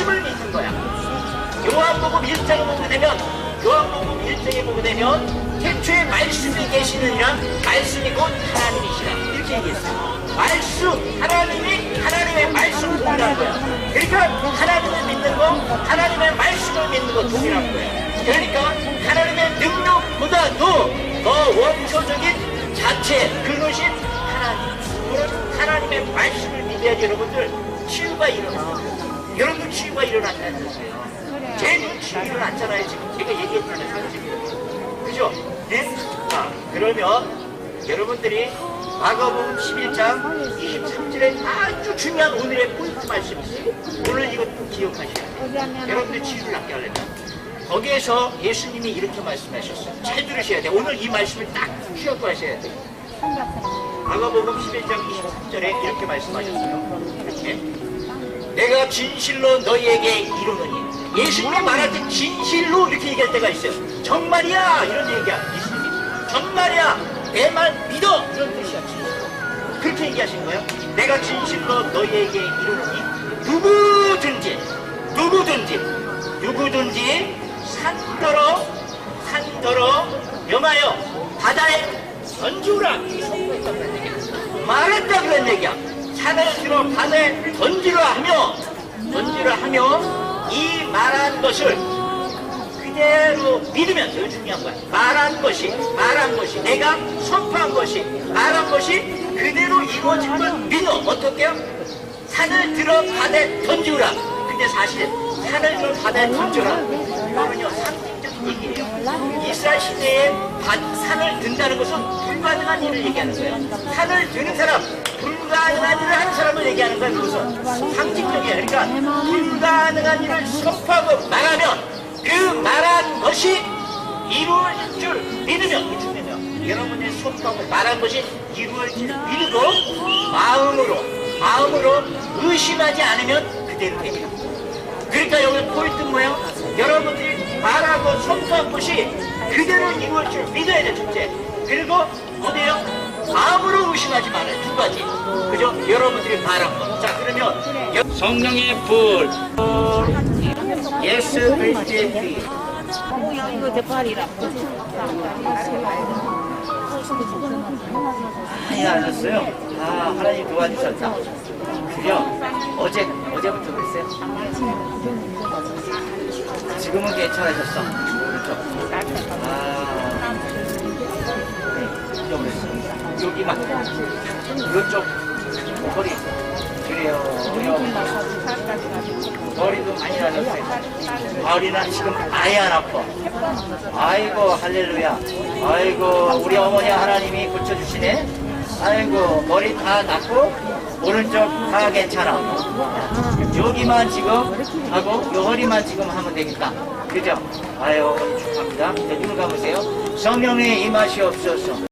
말씀을 믿는 거야. 요한복음 1장에 보게 되면 요한복음 1장에 보게 되면 태초에 말씀이 계시느냐 말씀이 곧 하나님이시라 이렇게 얘기했어요. 말씀 하나님이 하나님의 말씀을 동일한 거야. 그러니까 하나님을 믿는 거 하나님의 말씀을 믿는 거 동일한 거야. 그러니까 하나님의 능력보다도 더 원초적인 자체 근원신 하나님 그런 하나님의 말씀을 믿어야지 여러분들 치유가 일어나. 여러분들 치유가 일어난다는 거예요. 제 눈치가 일어났잖아요. 지금 제가 얘기했잖아요. 사실. 그죠? 네? 자, 그러면 여러분들이 마가복음 11장 23절에 아주 중요한 오늘의 포인트 말씀이 있어요. 오늘 이것도 기억하셔야 돼요. 여러분들 치유를 낫게 하려면 거기에서 예수님이 이렇게 말씀하셨어요. 잘 들으셔야 돼요. 오늘 이 말씀을 딱 쥐어고 하셔야 돼요. 마가복음 11장 23절에 이렇게 말씀하셨어요. 이렇게 내가 진실로 너희에게 이루노니 예수님이 말할 때 진실로 이렇게 얘기할 때가 있어요. 정말이야 이런 얘기야 예수님이 정말이야 내 말 믿어 이런 뜻이야 진실. 그렇게 얘기하신 거예요. 내가 진실로 너희에게 이루노니 누구든지 누구든지 누구든지 산더러 산더러 명하여 바다에 던지우라. 말했다 그런 얘기야. 들어 바다에 던지라 하며 던지라 하며 이 말한 것을 그대로 믿으면 제일 중요한 거야. 말한 것이 말한 것이 내가 선포한 것이 말한 것이 그대로 이루어질 걸 믿어. 어떻게요? 산을 들어 바다에 던지우라. 근데 사실 산을 들어 바다에 던져라. 이거는요 상징적인 얘기예요. 이스라엘 시대에 바- 산을 든다는 것은 불가능한 일을 얘기하는 거예요. 산을 드는 사람, 하는 거예요. 그것은 상징적이에요. 그러니까 불가능한 일을 선포하고 말하면 그 말한 것이 이루어질 줄 믿으면 이 중요해요. 여러분이 선포하고 말한 것이 이루어질 줄 믿고 마음으로 마음으로 의심하지 않으면 그대로 됩니다. 그러니까 여기 포인트 뭐예요? 여러분들이 말하고 선포한 것이 그대로 이루어질 줄 믿어야 돼, 첫째. 그리고 어디에요? 마음 의심하지 말아요. 두 가지. 그죠? 여러분들이 말한 거. 자, 그러면 여- 성령의 불. 예수 그리스도의 피. 이거 대파리라. 많이 하셨어요. 아, 하나님 도와주셨다. 그죠? 어제, 어제부터 그랬어요? 지금은 괜찮아졌어. 그렇죠? 아, 네, 좀 그랬어. 여기만. 이쪽, 허리. 그래요. 머리도 많이 나셨어요. 머리는 지금 아예 안 아파. 아이고 할렐루야. 아이고 우리 어머니 하나님이 고쳐주시네. 아이고 머리 다 낫고 오른쪽 다 괜찮아. 여기만 지금 하고 요 허리만 지금 하면 되겠다. 그죠? 아유 축하합니다. 네, 눈을 감으세요. 성령의 임하시옵소서.